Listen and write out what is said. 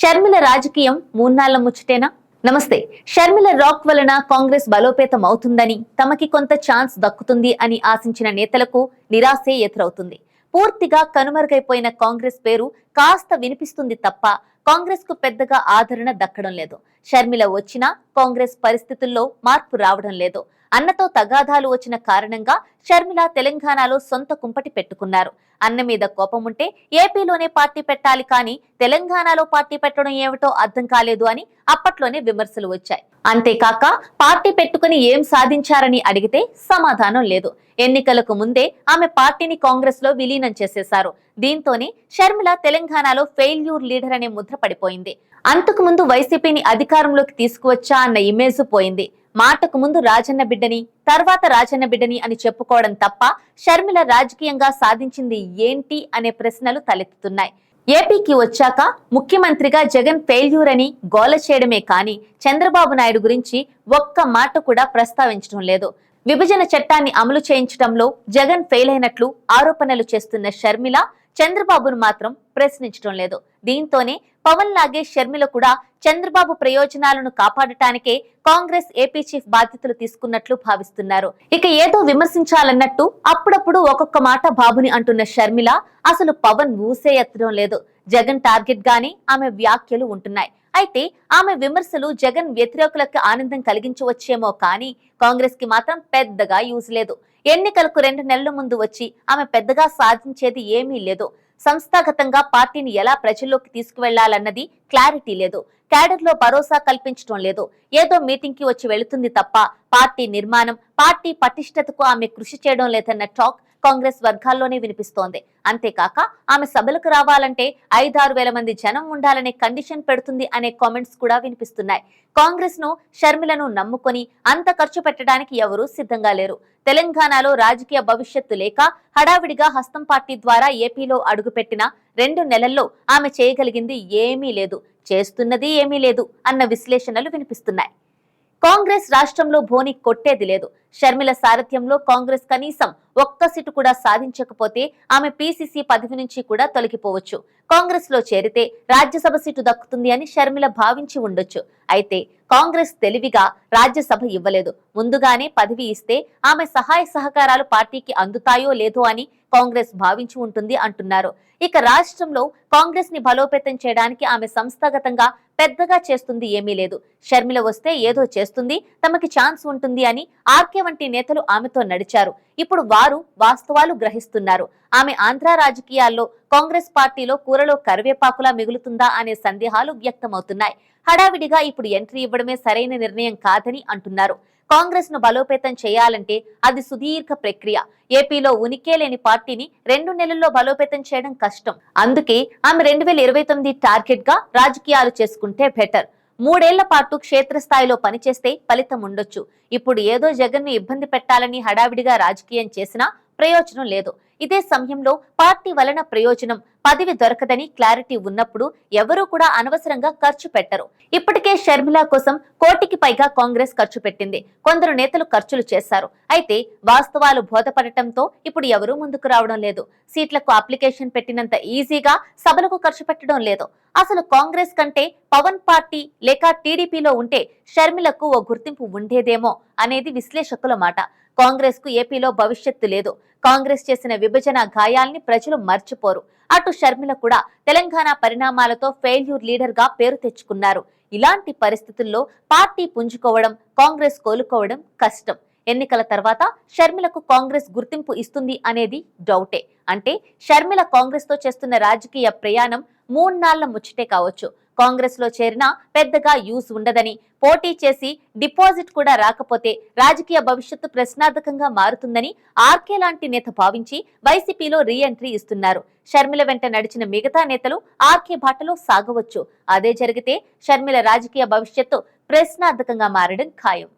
షర్మిల రాజకీయం మూన్నాళ్ళ ముచ్చటేనా? నమస్తే. షర్మిల రాక్ వలన కాంగ్రెస్ బలోపేతం అవుతుందని తమకి కొంత ఛాన్స్ దక్కుతుంది అని ఆశించిన నేతలకు నిరాశే ఎదురవుతుంది. పూర్తిగా కనుమరుగైపోయిన కాంగ్రెస్ పేరు కాస్త వినిపిస్తుంది తప్ప కాంగ్రెస్కు పెద్దగా ఆదరణ దక్కడం లేదు. షర్మిల వచ్చినా కాంగ్రెస్ పరిస్థితుల్లో మార్పు రావడం లేదు. అన్నతో తగాదాలు వచ్చిన కారణంగా షర్మిల తెలంగాణలో సొంత కుంపటి పెట్టుకున్నారు. అన్న మీద కోపం ఉంటే ఏపీలోనే పార్టీ పెట్టాలి కానీ తెలంగాణలో పార్టీ పెట్టడం ఏమిటో అర్థం కాలేదు అని అప్పట్లోనే విమర్శలు వచ్చాయి. అంతేకాక పార్టీ పెట్టుకుని ఏం సాధించారని అడిగితే సమాధానం లేదు. ఎన్నికలకు ముందే ఆమె పార్టీని కాంగ్రెస్లో విలీనం చేసేశారు. దీంతోనే షర్మిల తెలంగాణలో ఫెయిల్యూర్ లీడర్ అనే ముద్ర పడిపోయింది. అంతకు ముందు వైసీపీని అధికారంలోకి తీసుకువచ్చా అన్న ఇమేజ్ పోయింది. మాటకు ముందు రాజన్న బిడ్డని తర్వాత రాజన్న బిడ్డని అని చెప్పుకోవడం తప్ప షర్మిల రాజకీయంగా సాధించింది ఏంటి అనే ప్రశ్నలు తలెత్తుతున్నాయి. ఏపీకి వచ్చాక ముఖ్యమంత్రిగా జగన్ ఫెయిల్యూర్ అని గోల చేయడమే కానీ చంద్రబాబు నాయుడు గురించి ఒక్క మాట కూడా ప్రస్తావించడం లేదు. విభజన చట్టాన్ని అమలు చేయించడంలో జగన్ ఫెయిల్ అయినట్లు ఆరోపణలు చేస్తున్న షర్మిల చంద్రబాబును మాత్రం ప్రశ్నించడం లేదు. దీంతోనే పవన్ లాగే షర్మిల కూడా చంద్రబాబు ప్రయోజనాలను కాపాడటానికే కాంగ్రెస్ ఏపీ చీఫ్ బాధ్యతలు తీసుకున్నట్లు భావిస్తున్నారు. ఇక ఏదో విమర్శించాలన్నట్టు అప్పుడప్పుడు ఒక్కొక్క మాట బాబుని అంటున్న షర్మిల అసలు పవన్ ఊసే ఎత్తడం లేదు. జగన్ టార్గెట్ గానే ఆమె వ్యాఖ్యలు ఉంటున్నాయి. అయితే ఆమె విమర్శలు జగన్ వ్యతిరేకులకు ఆనందం కలిగించవచ్చేమో కానీ కాంగ్రెస్కి మాత్రం పెద్దగా యూజ్ లేదు. ఎన్నికలకు రెండు నెలల ముందు వచ్చి ఆమె పెద్దగా సాధించేది ఏమీ లేదు. సంస్థాగతంగా పార్టీని ఎలా ప్రజల్లోకి తీసుకువెళ్ళాలన్నది క్లారిటీ లేదు. క్యాడర్లో భరోసా కల్పించడం లేదు. ఏదో మీటింగ్కి వచ్చి వెళుతుంది తప్ప పార్టీ నిర్మాణం పార్టీ పటిష్టతకు ఆమె కృషి చేయడం లేదన్న టాక్ కాంగ్రెస్ వర్గాల్లోనే వినిపిస్తోంది. అంతేకాక ఆమె సభలకు రావాలంటే ఐదారు వేల మంది జనం ఉండాలనే కండిషన్ పెడుతుంది అనే కామెంట్స్ కూడా వినిపిస్తున్నాయి. కాంగ్రెస్ను షర్మిలను నమ్ముకొని అంత ఖర్చు పెట్టడానికి ఎవరూ సిద్ధంగా లేరు. తెలంగాణలో రాజకీయ భవిష్యత్తు లేక హడావిడిగా హస్తం పార్టీ ద్వారా ఏపీలో అడుగుపెట్టిన రెండు నెలల్లో ఆమె చేయగలిగింది ఏమీ లేదు. చేస్తున్నది ఏమీ లేదు అన్న విశ్లేషణలు వినిపిస్తున్నాయి. కాంగ్రెస్ రాష్ట్రంలో భోని కొట్టేది లేదు. షర్మిల సారథ్యంలో కాంగ్రెస్ కనీసం ఒక్క సీటు కూడా సాధించకపోతే ఆమె పీసీసీ పదవి నుంచి కూడా తొలగిపోవచ్చు. కాంగ్రెస్లో చేరితే రాజ్యసభ సీటు దక్కుతుంది అని షర్మిల భావించి ఉండొచ్చు. అయితే కాంగ్రెస్ తెలివిగా రాజ్యసభ ఇవ్వలేదు. ముందుగానే పదవి ఇస్తే ఆమె సహాయ సహకారాలు పార్టీకి అందుతాయో లేదో అని కాంగ్రెస్ భావించి ఉంటుంది అంటున్నారు. ఇక రాష్ట్రంలో కాంగ్రెస్ని బలోపేతం చేయడానికి ఆమె సంస్థాగతంగా పెద్దగా చేస్తుంది ఏమీ లేదు. షర్మిల వస్తే ఏదో చేస్తుంది తమకి ఛాన్స్ ఉంటుంది అని ఆర్కే వంటి నేతలు ఆమెతో నడిచారు. ఇప్పుడు వారు వాస్తవాలు గ్రహిస్తున్నారు. ఆమె ఆంధ్ర రాజకీయాల్లో కాంగ్రెస్ పార్టీలో కూరలో కరివేపాకులా మిగులుతుందా అనే సందేహాలు వ్యక్తమవుతున్నాయి. హడావిడిగా ఇప్పుడు ఎంట్రీ ఇవ్వడమే సరైన నిర్ణయం కాదని అంటున్నారు. కాంగ్రెస్ను బలోపేతం చేయాలంటే అది సుదీర్ఘ ప్రక్రియ. ఏపీలో ఉనికే లేని పార్టీని రెండు నెలల్లో బలోపేతం చేయడం కష్టం. అందుకే ఆమె రెండు వేల ఇరవై తొమ్మిది టార్గెట్గా రాజకీయాలు చేసుకుంటే బెటర్. మూడేళ్ళ పాటు క్షేత్రస్థాయిలో పనిచేస్తే ఫలితం ఉండొచ్చు. ఇప్పుడు ఏదో జగన్ను ఇబ్బంది పెట్టాలని హడావిడిగా రాజకీయం చేసినా ప్రయోజనం లేదు. ఇదే సమయంలో పార్టీ వలన ప్రయోజనం పదవి దొరకదని క్లారిటీ ఉన్నప్పుడు ఎవరూ కూడా అనవసరంగా ఖర్చు పెట్టరు. ఇప్పటికే షర్మిల కోసం కోటికి పైగా కాంగ్రెస్ ఖర్చు పెట్టింది. కొందరు నేతలు ఖర్చులు చేశారు. అయితే వాస్తవాలు బోధపడటంతో ఇప్పుడు ఎవరూ ముందుకు రావడం లేదు. సీట్లకు అప్లికేషన్ పెట్టినంత ఈజీగా సభలకు ఖర్చు పెట్టడం లేదు. అసలు కాంగ్రెస్ కంటే పవన్ పార్టీ లేక టీడీపీలో ఉంటే షర్మిలకు ఓ గుర్తింపు ఉండేదేమో అనేది విశ్లేషకుల మాట. కాంగ్రెస్కు ఏపీలో భవిష్యత్తు లేదు. కాంగ్రెస్ చేసిన విభజన గాయాల్ని ప్రజలు మర్చిపోరు. అటు షర్మిల కూడా తెలంగాణ పరిణామాలతో ఫెయిల్యూర్ లీడర్గా పేరు తెచ్చుకున్నారు. ఇలాంటి పరిస్థితుల్లో పార్టీ పుంజుకోవడం కాంగ్రెస్ కోలుకోవడం కష్టం. ఎన్నికల తర్వాత షర్మిలకు కాంగ్రెస్ గుర్తింపు ఇస్తుంది అనేది డౌటే. అంటే షర్మిల కాంగ్రెస్తో చేస్తున్న రాజకీయ ప్రయాణం మూన్నాళ్ళ ముచ్చటే కావచ్చు. కాంగ్రెస్లో చేరినా పెద్దగా యూస్ ఉండదని. పోటీ చేసి డిపాజిట్ కూడా రాకపోతే రాజకీయ భవిష్యత్తు ప్రశ్నార్థకంగా మారుతుందని ఆర్కే లాంటి నేత భావించి వైసీపీలో రీ ఎంట్రీ ఇస్తున్నారు. షర్మిల వెంట నడిచిన మిగతా నేతలు ఆర్కే బాటలో సాగవచ్చు. అదే జరిగితే షర్మిల రాజకీయ భవిష్యత్తు ప్రశ్నార్థకంగా మారడం ఖాయం.